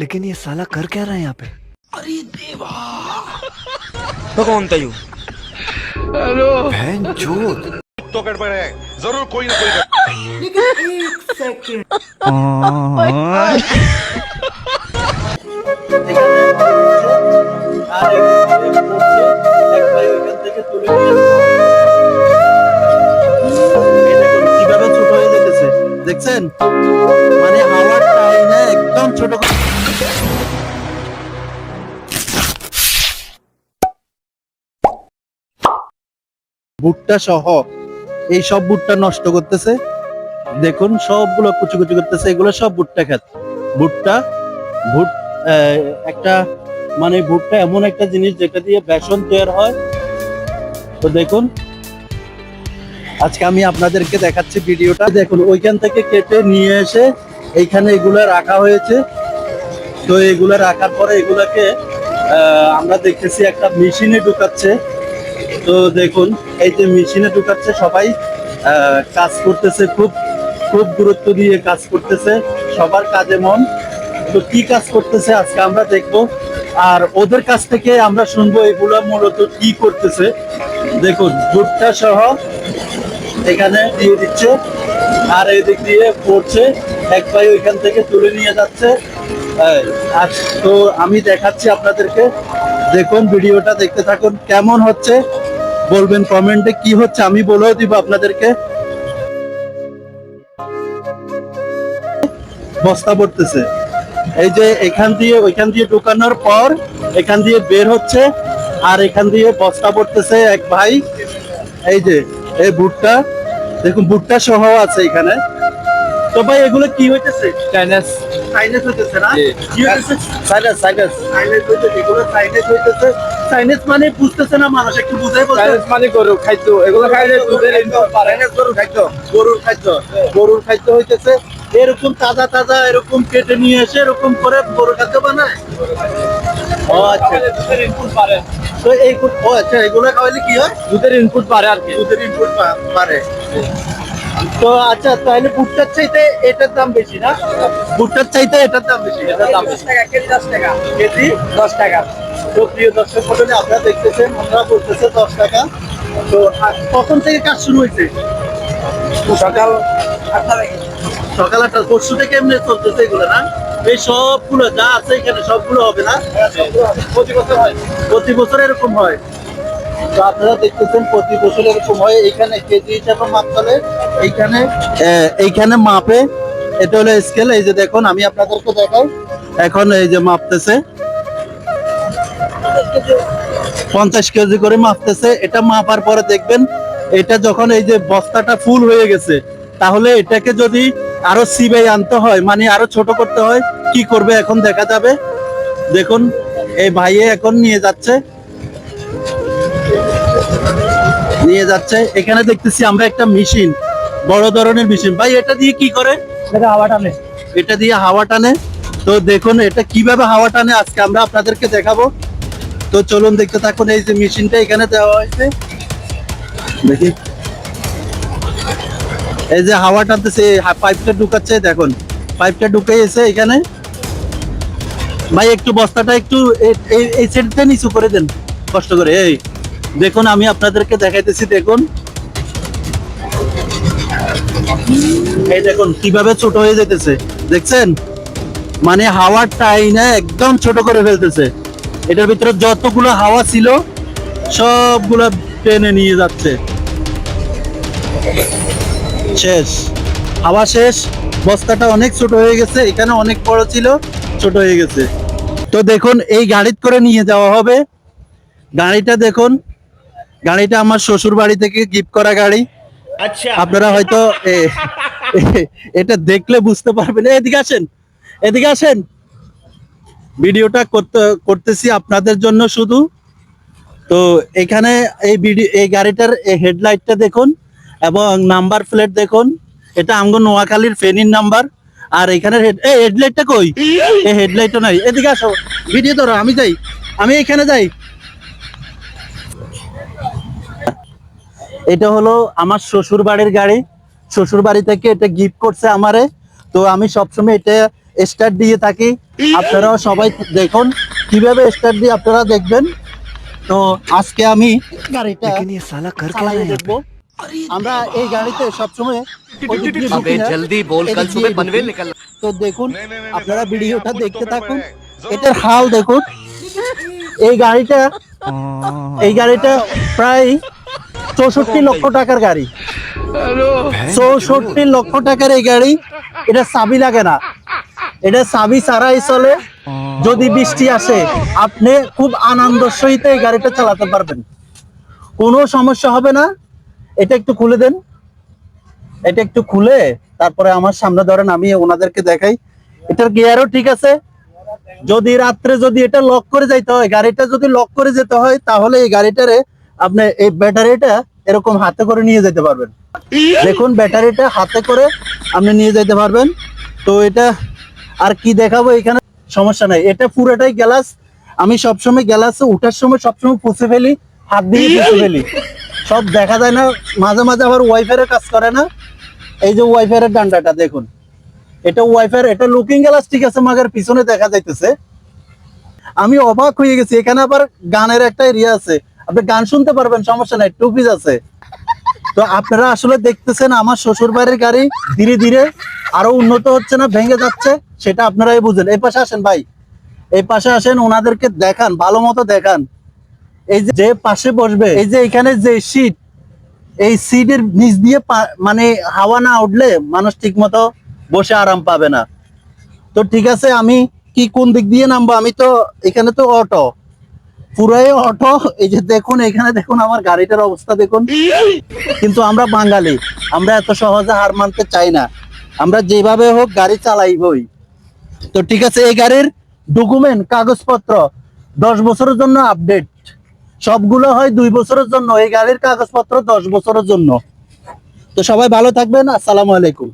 लेकिन ये साला कर क्या रहा है यहाँ पे तो कौन था यू बहन चोद तो गड़बड़ है जरूर कोई ना कोई আর এখানে পড়ছে, এক ভাই ওইখান থেকে তুলে নিয়ে এই দেখুন কিভাবে ছোট হয়ে যেতেছে দেখছেন মানে হাওয়ার টাইনে একদম ছোট ভুট্টা সহ এই সব ভুট্টা নষ্ট করতেছে। দেখুন, সবগুলো কুচি কুচি করতেছে। এগুলো সব ভুট্টা খেত ভুট্টা, ভুট একটা মানে ভুট্টা এমন একটা জিনিস যেটা দিয়ে বেসন তৈরি হয়। তো দেখুন, আজকে আমি আপনাদেরকে দেখাচ্ছি ভিডিওটা। দেখুন, ওইখান থেকে কেটে নিয়ে এসে এইখানে এগুলো রাখা হয়েছে। তো এগুলো রাখার পরে এগুলাকে আমরা দেখতেছি একটা মেশিনে ঢুকাচ্ছে। তো দেখুন, এই যে মেশিনে ঢুকাচ্ছে সবাই কাজ করতেছে খুব খুব গুরুত্ব দিয়ে কাজ করতেছে, সবার কাজে মন। তো কি কাজ করতেছে আজকে আমরা দেখব। আর ওদের কাছ থেকে আমরা শুনব এগুলো মূলত কি করতেছে। দেখুন, ভুট্টা সহ এখানে দিয়ে দিচ্ছে, আর এদিক দিয়ে পড়ছে, এক ভাই ওইখান থেকে তুলে নিয়ে যাচ্ছে। আর তো আমি দেখাচ্ছি আপনাদেরকে। দেখুন, ভিডিওটা দেখতে থাকুন, কেমন হচ্ছে। বলবেন কমেন্টে কি হচ্ছে, আমি বলেও দিব আপনাদেরকে। বস্তা পড়তেছে। এই যে এখান দিয়ে, ওইখান দিয়ে ঢুকানোর পর এখান দিয়ে বের হচ্ছে, আর এখান দিয়ে বস্তা পড়তেছে এক ভাই। এই যে, এই ভুট্টা, দেখুন ভুট্টা সহ আছে এখানে। তো ভাই এগুলো কি হইতেছে? সাইনাস সাইনাস হইতেছে না? কি হইতেছে? সাইনাস সাইনাস সাইনাস হইতেছে এগুলো সাইনাস হইতেছে। সাইনাস মানে বুঝতেছে না মানুষ একটু বুঝাই বলতে। সাইনাস মানে গরু খাদ্য এগুলো খাইলে দুধের ইনকাম পারে না গরু খাদ্য গরুর খাদ্য গরুর খাদ্য হইতেছে। এরকম তাজা তাজা এরকম কেটে নিয়ে এসে এরকম করে গরু খাদ্য বানায়। ও আচ্ছা। তো এই ও আচ্ছা এগুলো খাওয়াইলে কি হয়? দুধের ইনপুট পারে আর কি। দুধের ইনপুট পারে তো আচ্ছা তাহলে ভুট্টার চাইতে এটার দাম বেশি না? ভুট্টার চাইতে এটার দাম বেশি এটার দাম বেশি। টাকা কেজি দশ টাকা। কেজি? দশ টাকা। তো প্রিয় দর্শক মন্ডলী আপনারা দেখতেছেন আমরা বলতেছে দশ টাকা। তো কখন থেকে কাজ শুরু হয়েছে? সকাল আটটা থেকে। সকাল আটটা পরশু থেকে এমনি চলতেছে এগুলো না? এই সবগুলো যা আছে এখানে সবগুলো হবে না? প্রতি বছর হয়। প্রতি বছর এরকম হয়। আপনারা দেখতেছেন প্রতি বছর এরকম হয়। এখানে কেজি হিসাবে মাপ চলে, এইখানে এইখানে মাপে। এটা হলো স্কেল এই যে দেখুন, আমি আপনাদেরকে দেখাই। এখন এই যে মাপতেছে। পঞ্চাশ কেজি করে মাপতেছে। এটা মাপার পরে দেখবেন, এটা যখন এই যে বস্তাটা ফুল হয়ে গেছে, তাহলে এটাকে যদি আরও সিবাই আনতে হয় মানে আরও ছোট করতে হয়, কি করবে এখন দেখা যাবে? দেখুন, এই ভাইয়ে এখন নিয়ে যাচ্ছে। নিয়ে যাচ্ছে। এখানে দেখতেছি আমরা একটা মেশিন বড় ধরনের মেশিন। ভাই এটা দিয়ে কি করে? এটা হাওয়া টানে। এটা দিয়ে হাওয়া টানে। তো দেখুন এটা কীভাবে হাওয়া টানে আজকে আমরা আপনাদেরকে দেখাবো। তো চলুন দেখতে থাকুন এই যে মেশিনটা এখানে দেওয়া হয়েছে। দেখি। এই যে হাওয়া টানতেছে পাইপটা ঢুকাচ্ছে দেখুন। পাইপটা ঢুকে ঢুকাইছে এখানে। ভাই একটু বস্তাটা একটু এই- এই সাইডটা নিচু করে দেন কষ্ট করে। এই দেখুন, আমি আপনাদেরকে দেখাইতেছি, দেখুন। এই দেখুন, কীভাবে ছোট হয়ে যেতেছে দেখছেন? মানে হাওয়ার টাইনে একদম ছোট করে ফেলতেছে। এটার ভিতরে যতগুলো হাওয়া ছিল, সবগুলো টেনে নিয়ে যাচ্ছে। শেষ। হাওয়া শেষ। বস্তাটা অনেক ছোট হয়ে গেছে, এখানে অনেক বড় ছিল, ছোট হয়ে গেছে। তো দেখুন, এই গাড়িতে করে নিয়ে যাওয়া হবে। গাড়িটা দেখুন গাড়িটা আমার শ্বশুর বাড়ি থেকে গিফট করা গাড়ি। আচ্ছা। আপনারা হয়তো এটা দেখলে বুঝতে পারবেন। এদিকে আসেন। এদিকে আসেন। ভিডিওটা করতে করতেছি আপনাদের জন্য শুধু। তো এখানে এই ভিডিও এই গাড়িটার এই হেডলাইটটা দেখুন এবং নাম্বার প্লেট দেখুন। এটা আমগো নোয়াখালীর ফেনীর নাম্বার। আর এখানে এই হেডলাইটটা কই? এই হেডলাইটটা নাই। এদিকে আসো। ভিডিও ধরো আমি যাই। আমি এখানে যাই। এটা হলো আমার শ্বশুর বাড়ির গাড়ি। শ্বশুর বাড়ি থেকে এটা গিফট করছে আমারে। তো আমি সবসময় এটা স্টার দিয়ে থাকি। আপনারাও সবাই দেখুন কীভাবে স্টার দিয়ে আপনারা দেখবেন। তো আজকে আমি দেখব আমরা এই গাড়িতে সবসময় তো দেখুন আপনারা ভিডিওটা দেখতে থাকুন এটার হাল দেখুন এই গাড়িটা এই গাড়িটা প্রায় চৌষট্টি লক্ষ টাকার গাড়ি। চৌষট্টি লক্ষ টাকার এই গাড়ি এটা চাবি লাগে না। এটা চাবি ছাড়াই চলে। যদি বৃষ্টি আসে আপনি খুব আনন্দ সহিত এই গাড়িটা চালাতে পারবেন। কোনো সমস্যা হবে না। এটা একটু খুলে দেন। এটা একটু খুলে তারপরে আমার সামনে ধরেন আমি ওনাদেরকে দেখাই। এটার গিয়ারও ঠিক আছে। যদি রাত্রে যদি এটা লক করে যাইতে হয় গাড়িটা যদি লক করে যেতে হয় তাহলে এই গাড়িটারে আপনি এই ব্যাটারিটা এরকম হাতে করে নিয়ে যেতে পারবেন। দেখুন ব্যাটারিটা হাতে করে আপনি নিয়ে যেতে পারবেন। তো এটা আর কি দেখাবো এখানে? সমস্যা নাই। এটা পুরোটাই গ্যালাস। আমি সবসময় গ্যালাসে উঠার সময় সবসময় পুষে ফেলি, হাত দিয়ে পুষে ফেলি। সব দেখা যায় না, মাঝে মাঝে আবার ওয়াইফাইয়ের কাজ করে না। এই যে ওয়াইফাই এর ডান্ডাটা, দেখুন। এটা ওয়াইফাই এটা লুকিং গ্লাস ঠিক আছে, মাগার পিছনে দেখা যাইতেছে। আমি অবাক হয়ে গেছি। এখানে আবার গানের একটা এরিয়া আছে। আপনি গান শুনতে পারবেন, সমস্যা নাই টু পিস আছে। তো আপনারা আসলে দেখতেছেন আমার শ্বশুর বাড়ির গাড়ি ধীরে ধীরে আরও উন্নত হচ্ছে না, ভেঙে যাচ্ছে, সেটা আপনারাই বুঝেন। এই পাশে আসেন ভাই, এই পাশে আসেন, ওনাদেরকে দেখান, ভালো মতো দেখান। এই যে- পাশে বসবে, এই যে এখানে যে সিট এই সিটের নিচ দিয়ে মানে হাওয়া না উঠলে মানুষ ঠিক মতো বসে আরাম পাবে না। তো ঠিক আছে, আমি কি কোন দিক দিয়ে নামবো? আমি তো এখানে তো অটো পুরাই অটো। এই যে দেখুন, এখানে দেখুন আমার গাড়িটার অবস্থা দেখুন। কিন্তু আমরা বাঙালি, আমরা এত সহজে হার মানতে চাই না। আমরা যেভাবে হোক গাড়ি চালাইবই। তো ঠিক আছে, এই গাড়ির ডকুমেন্ট, কাগজপত্র, দশ বছরের জন্য আপডেট। সবগুলো হয় দুই বছরের জন্য। এই গাড়ির কাগজপত্র দশ বছরের জন্য। তো সবাই ভালো থাকবেন। আসসালামু আলাইকুম।